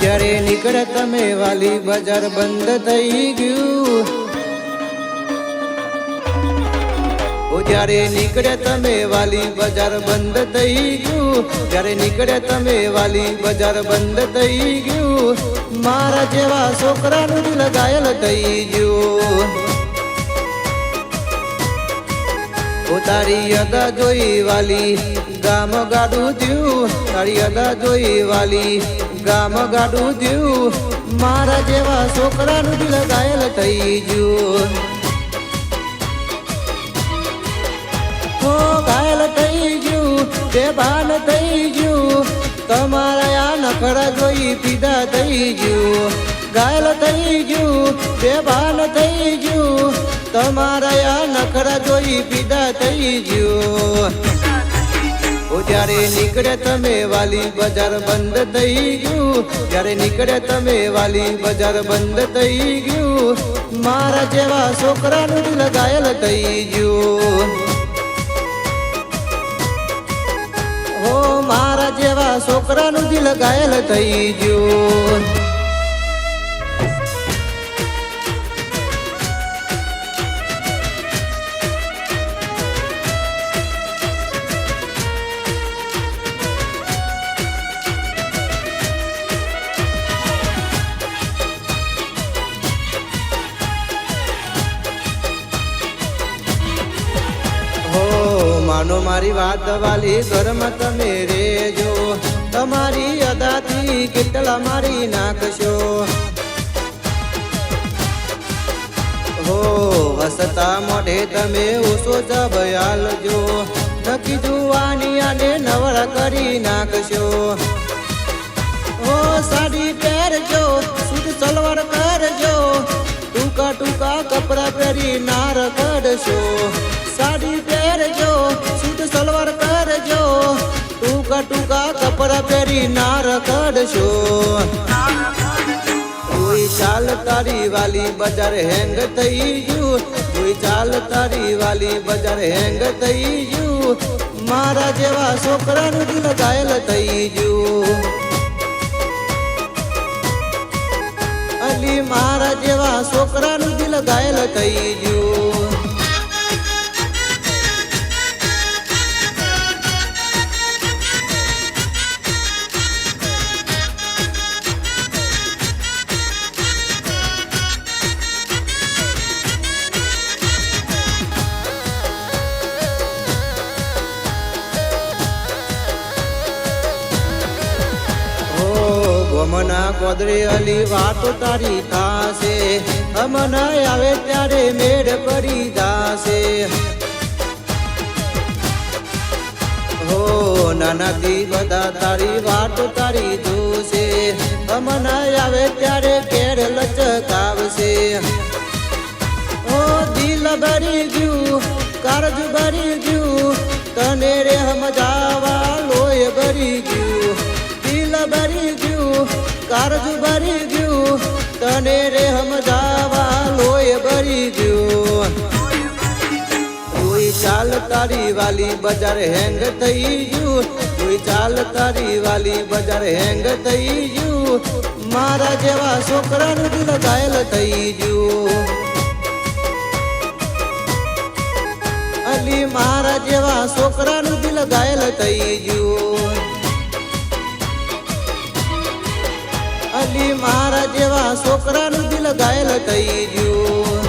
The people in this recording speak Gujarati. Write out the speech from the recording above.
જ્યારે નીકળે તમે વાલી બજાર બંધ થઈ ગયું. જ્યારે નીકળે તમે વાલી બજાર બંધ થઈ ગયું. જ્યારે નીકળે તમે વાલી બજાર બંધ થઈ ગયું. મારા જેવા છોકરાનું દિલ ઘાયલ થઈ ગયું. તારી અદા જોઈ વાલી ગામ ગાડું થયું. તારી અદા જોઈ વાલી ગામ ગાડું થયું. મારા જેવા છોકરાનું દિલ ઘાયલ થઈ ગયું. હો ઘાયલ થઈ ગયું, બેભાન થઈ ગયું. તમારા આ નખરા જોઈ પીધા થઈ ગયું. ઘાયલ થઈ ગયું, બેભાન થઈ ગયું. તમારા આ નખરા જોઈ પીધા થઈ ગયું. જ્યારે નીકળે તમે વાલી બજાર બંધ થઈ ગયું. જ્યારે નીકળે તમે વાલી બજાર બંધ થઈ ગયું. મારા જેવા છોકરાનું લગાયેલ થઈ ગયું. હો મારા જેવા છોકરાનું દિલ ઘાયલ થઈ ગયું. માનો મારી વાત વાલી ઘરમાં તમે રેજો. તમારી અદાથી કેટલા મારી નાખશો. હો, હસતા મોઢે તમે ઓછો જબયાલજો નકી જુવાની આને કરી નાખશો. ઓ સાડી પહેરજો સુધ સલવાર કરજો. ટૂંકા ટૂંકા કપડા પહેરી નાર કરશો સાડી ટૂંકા ટૂંકા કપડા પહેરી નાર કરશો કોઈ ચાલ તારી વાલી બજાર હેંગ થઈ ગયું. કોઈ ચાલ તારી વાલી બજાર હેંગ થઈ ગયું. મારા જેવા છોકરાનું દિલ ઘાયલ થઈ ગયું. અલી મારા જેવા છોકરાનું દિલ ઘાયલ થઈ ગયું. ગમના ગોદરે અલી વાતો તારી થાશે. અમના આવે ત્યારે મેળ કરી દાશે હો, નાનાથી બધા તારી વાતો તારી જોશે. અમના આવે ત્યારે કેર લચકાવશે. ઓ દિલ ભરી ગયું, કારજ ભરી ગયું. કારજ ભરી ગયું, તને રે સમજાવા લોય ભરી ગયું. કોઈ ચાલ તારી વાલી બજાર હેંગ થઈ ગયું કોઈ ચાલ તારી વાલી બજાર હેંગ થઈ ગયું. મારા જેવા છોકરાનું દિલ ઘાયલ થઈ ગયું. અલી મારા જેવા છોકરાનું દિલ ઘાયલ થઈ ગયું. અલી મારા જેવા છોકરાનું દિલ ઘાયલ થઈ ગયું.